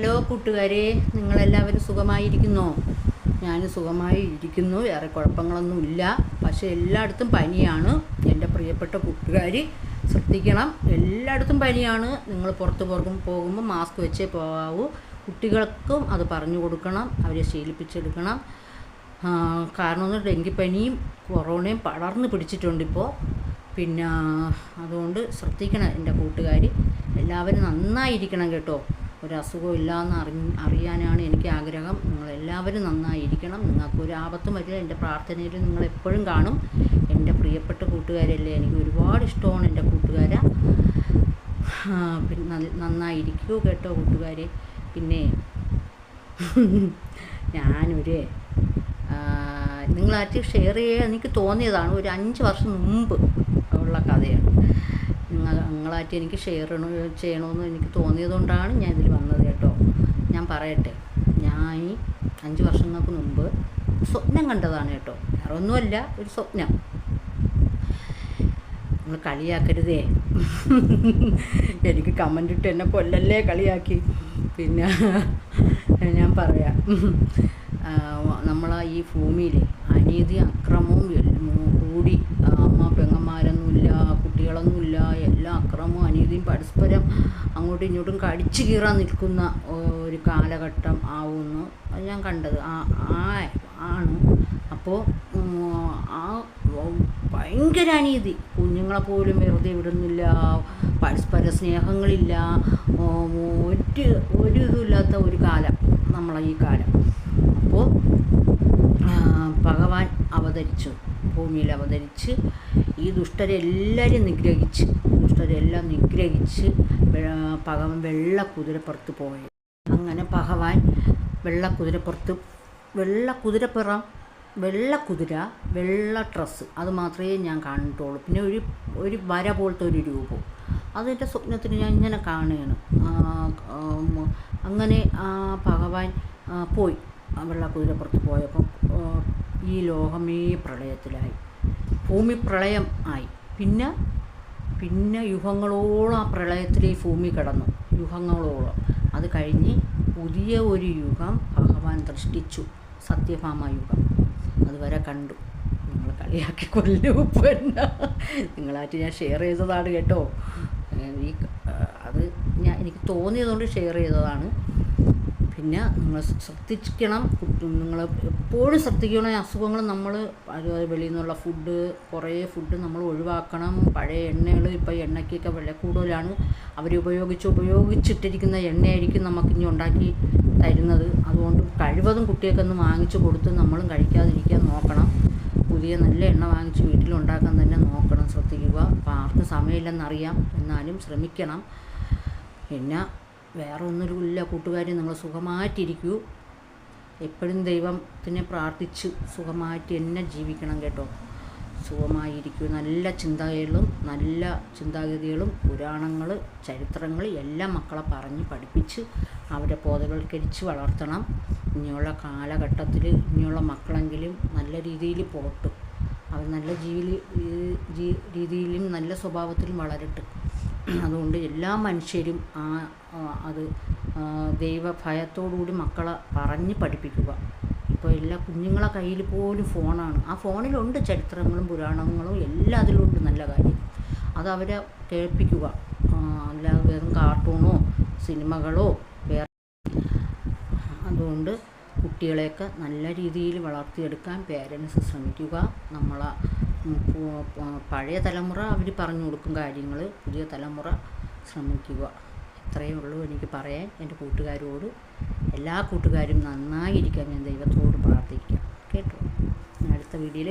Hello കൂട്ടുകാരെ നിങ്ങളെല്ലാവരും സുഖമായിരിക്കുന്നോ? ഞാൻ സുഖമായി ഇരിക്കുന്നു വേറെ കുഴപ്പങ്ങളൊന്നുമില്ല പക്ഷേ എല്ലായിടത്തും പനിയാണ്. എന്റെ പ്രിയപ്പെട്ട കൂട്ടുകാർ ശ്രദ്ധിക്കണം. എല്ലായിടത്തും പനിയാണ്. നിങ്ങൾ പുറത്ത് പുറത്തും പോകുമ്പോൾ മാസ്ക് വെച്ചേ പോകാവൂ കുട്ടികൾക്കും അത് പറഞ്ഞു കൊടുക്കണം അവരെ ശീലിപ്പിച്ചെടുക്കണം. കാരണം ഡെങ്കിപ്പനിയും കൊറോണയും പടർന്നു പിടിച്ചിട്ടുണ്ട് ഇപ്പോൾ പിന്നെ അതുകൊണ്ട് ശ്രദ്ധിക്കണം എന്റെ കൂട്ടുകാർ എല്ലാവരും നന്നായിരിക്കണം കേട്ടോ. ഒരു അസുഖം ഇല്ലയെന്ന് അറി അറിയാനാണ് എനിക്ക് ആഗ്രഹം. നിങ്ങളെല്ലാവരും നന്നായിരിക്കണം. നിങ്ങൾക്ക് ഒരു ആപത്തും വരില്ല. എന്റെ പ്രാർത്ഥനയിൽ നിങ്ങൾ എപ്പോഴും കാണും. എന്റെ പ്രിയപ്പെട്ട കൂട്ടുകാരല്ലേ എനിക്ക് ഒരുപാട് ഇഷ്ടമാണ് എന്റെ കൂട്ടുകാരെ. പിന്നെ നന്നായിരിക്കുമോ നന്നായിരിക്കൂ കേട്ടോ കൂട്ടുകാരെ. പിന്നെ ഞാനൊരു നിങ്ങളായിട്ട് ഷെയർ ചെയ്യാൻ എനിക്ക് തോന്നിയതാണ്. ഒരു അഞ്ച് വർഷം മുമ്പ് ഉള്ള കഥയാണ്. നിങ്ങളായിട്ട് എനിക്ക് ഷെയർ ചെയ്യണമെന്ന് എനിക്ക് തോന്നിയതുകൊണ്ടാണ് ഞാൻ ഇതിൽ വന്നത് കേട്ടോ. ഞാൻ പറയട്ടെ. ഞാൻ ഈ അഞ്ച് വർഷങ്ങൾക്ക് മുമ്പ് സ്വപ്നം കണ്ടതാണ് കേട്ടോ. വേറെ ഒന്നുമല്ല ഒരു സ്വപ്നം. നിങ്ങൾ കളിയാക്കരുതേ. എനിക്ക് കമന്റ് ഇട്ട് എന്നെ കൊല്ലല്ലേ കളിയാക്കി. പിന്നെ ഞാൻ പറയാം. നമ്മളെ ഈ ഭൂമിയിൽ അനീതി അക്രമവും എല്ലാം കൂടി അമ്മ പെങ്ങന്മാരൊന്നുമില്ല കുട്ടികളൊന്നുമില്ല എല്ലാ അക്രമവും അനീതിയും പരസ്പരം അങ്ങോട്ടും ഇങ്ങോട്ടും കടിച്ചു കീറാൻ നിൽക്കുന്ന ഒരു കാലഘട്ടം ആവുന്നു. അത് ഞാൻ കണ്ടത്. ആ ആണ്. അപ്പോൾ ആ ഭയങ്കര അനീതി. കുഞ്ഞുങ്ങളെ പോലും വെറുതെ വിടുന്നില്ല. പരസ്പര സ്നേഹങ്ങളില്ല. ഒരു ഒരു ഇതുമില്ലാത്ത ഒരു കാലം. നമ്മളെ ഈ കാലം. അപ്പോൾ ഭഗവാൻ അവതരിച്ചു ഭൂമിയിൽ അവതരിച്ച് ഈ ദുഷ്ടരെല്ലാവരെയും നിഗ്രഹിച്ച് ദുഷ്ടരെല്ലാം നിഗ്രഹിച്ച് ഭഗവാൻ വെള്ള കുതിരപ്പുറത്ത് പോയി. അങ്ങനെ ഭഗവാൻ വെള്ള കുതിരപ്പുറത്ത് വെള്ളക്കുതിര വെള്ള ഡ്രസ്സ് അത് മാത്രമേ ഞാൻ കണ്ടിട്ടുള്ളൂ പിന്നെ ഒരു ഒരു വര പോലത്തെ ഒരു രൂപം. അതെന്റെ സ്വപ്നത്തിൽ ഞാൻ ഇങ്ങനെ കാണുകയാണ്. അങ്ങനെ ആ ഭഗവാൻ പോയി ആ വെള്ള കുതിരപ്പുറത്ത് പോയപ്പം ഈ ലോകമേ പ്രളയത്തിലായി. ഭൂമി പ്രളയം ആയി. പിന്നെ പിന്നെ യുഗങ്ങളോളം ആ പ്രളയത്തിൽ ഈ ഭൂമി കിടന്നു. യുഗങ്ങളോളം. അത് കഴിഞ്ഞ് പുതിയ ഒരു യുഗം ഭഗവാൻ സൃഷ്ടിച്ചു. സത്യഭാമ യുഗം. അതുവരെ കണ്ടു. നിങ്ങൾ കളിയാക്കി കൊല്ലു പിന്നെ നിങ്ങളായിട്ട് ഞാൻ ഷെയർ ചെയ്തതാണ് കേട്ടോ. ഈ അത് ഞാൻ എനിക്ക് തോന്നിയതുകൊണ്ട് ഷെയർ ചെയ്തതാണ്. പിന്നെ നിങ്ങൾ ശ്രദ്ധിക്കണം. നിങ്ങൾ എപ്പോഴും ശ്രദ്ധിക്കണം അസുഖങ്ങൾ നമ്മൾ വെളിയിൽ നിന്നുള്ള ഫുഡ് കുറേ ഫുഡ് നമ്മൾ ഒഴിവാക്കണം. പഴയ എണ്ണകൾ ഇപ്പോൾ എണ്ണയ്ക്കൊക്കെ വില കൂടുതലാണ്. അവർ ഉപയോഗിച്ച് ഉപയോഗിച്ചിട്ടിരിക്കുന്ന എണ്ണയായിരിക്കും നമുക്ക് ഇനി ഉണ്ടാക്കി തരുന്നത്. അതുകൊണ്ട് കഴിവതും കുട്ടികൾക്കൊന്ന് വാങ്ങിച്ചു കൊടുത്ത് നമ്മളും കഴിക്കാതിരിക്കാൻ നോക്കണം. പുതിയ നല്ല എണ്ണ വാങ്ങിച്ച് വീട്ടിലുണ്ടാക്കാൻ തന്നെ നോക്കണം. ശ്രദ്ധിക്കുക. അപ്പോൾ ആർക്കും സമയമില്ലെന്നറിയാം. എന്നാലും ശ്രമിക്കണം. പിന്നെ വേറെ ഒന്നുമില്ല കൂട്ടുകാരി നിങ്ങൾ സുഖമായിട്ടിരിക്കൂ. എപ്പോഴും ദൈവത്തിനെ പ്രാർത്ഥിച്ച് സുഖമായിട്ട് എന്നെ ജീവിക്കണം കേട്ടോ. സുഖമായിരിക്കൂ. നല്ല ചിന്തകളും നല്ല ചിന്താഗതികളും പുരാണങ്ങൾ ചരിത്രങ്ങൾ എല്ലാം മക്കളെ പറഞ്ഞ് പഠിപ്പിച്ച് അവരെ ബോധവൽക്കരിച്ച് വളർത്തണം. ഇനിയുള്ള കാലഘട്ടത്തിൽ ഇനിയുള്ള മക്കളെങ്കിലും നല്ല രീതിയിൽ പോട്ടും. അവർ നല്ല ജീവിൽ രീതിയിലും നല്ല സ്വഭാവത്തിലും വളരട്ടെ. അതുകൊണ്ട് എല്ലാ മനുഷ്യരും ആ അത് ദൈവഭയത്തോടുകൂടി മക്കളെ പറഞ്ഞ് പഠിപ്പിക്കുക. ഇപ്പോൾ എല്ലാ കുഞ്ഞുങ്ങളെ കയ്യിൽ പോലും ഫോണാണ്. ആ ഫോണിലുണ്ട് ചരിത്രങ്ങളും പുരാണങ്ങളും എല്ലാം അതിലുണ്ട് നല്ല കാര്യം. അത് അവരെ കേൾപ്പിക്കുക. അല്ലാതെ വെറും കാർട്ടൂണോ സിനിമകളോ വേറെ അതുകൊണ്ട് കുട്ടികളെയൊക്കെ നല്ല രീതിയിൽ വളർത്തിയെടുക്കാൻ പേരൻസ് ശ്രമിക്കുക. നമ്മളെ പഴയ തലമുറ അവർ പറഞ്ഞു കൊടുക്കും കാര്യങ്ങൾ പുതിയ തലമുറ ശ്രമിക്കുക. ഇത്രയേ ഉള്ളൂ എനിക്ക് പറയാൻ. എന്റെ കൂട്ടുകാരോട് എല്ലാ കൂട്ടുകാരും നന്നായിരിക്കാൻ ഞാൻ ദൈവത്തോട് പ്രാർത്ഥിക്കുക കേട്ടോ? അടുത്ത വീഡിയോയിൽ